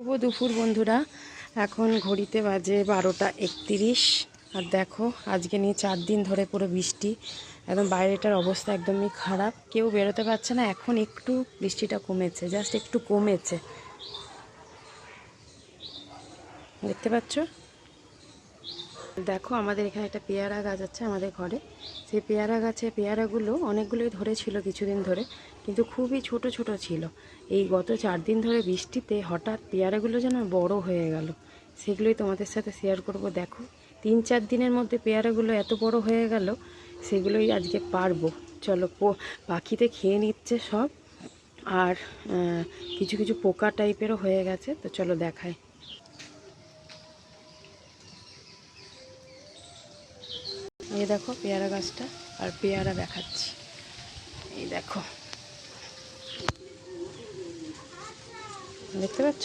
শুভ দুপুর, বন্ধুরা। এখন ঘড়িতে বাজে বারোটা একত্রিশ। আর দেখো, আজকে নিয়ে চার দিন ধরে পুরো বৃষ্টি। একদম বাইরেটার অবস্থা একদমই খারাপ। কেউ বেরোতে পারছে না। এখন একটু বৃষ্টিটা কমেছে, জাস্ট একটু কমেছে। দেখতে পাচ্ছ? দেখো, আমাদের এখানে একটা পেয়ারা গাছ আছে আমাদের ঘরে। সেই পেয়ারা গাছে পেয়ারাগুলো অনেকগুলোই ধরেছিল কিছুদিন ধরে, কিন্তু খুবই ছোট ছোট ছিল। এই গত চার দিন ধরে বৃষ্টিতে হঠাৎ পেয়ারাগুলো যেন বড় হয়ে গেল। সেগুলোই তোমাদের সাথে শেয়ার করব। দেখো, তিন চার দিনের মধ্যে পেয়ারাগুলো এত বড় হয়ে গেল, সেগুলোই আজকে পারব। চলো পাখিতে খেয়ে নিচ্ছে সব। আর কিছু কিছু পোকা টাইপেরও হয়ে গেছে, তো চলো দেখায় এই দেখো পেয়ারা গাছটা আর পেয়ারা দেখাচ্ছি। এই দেখো। দেখতে পাচ্ছ?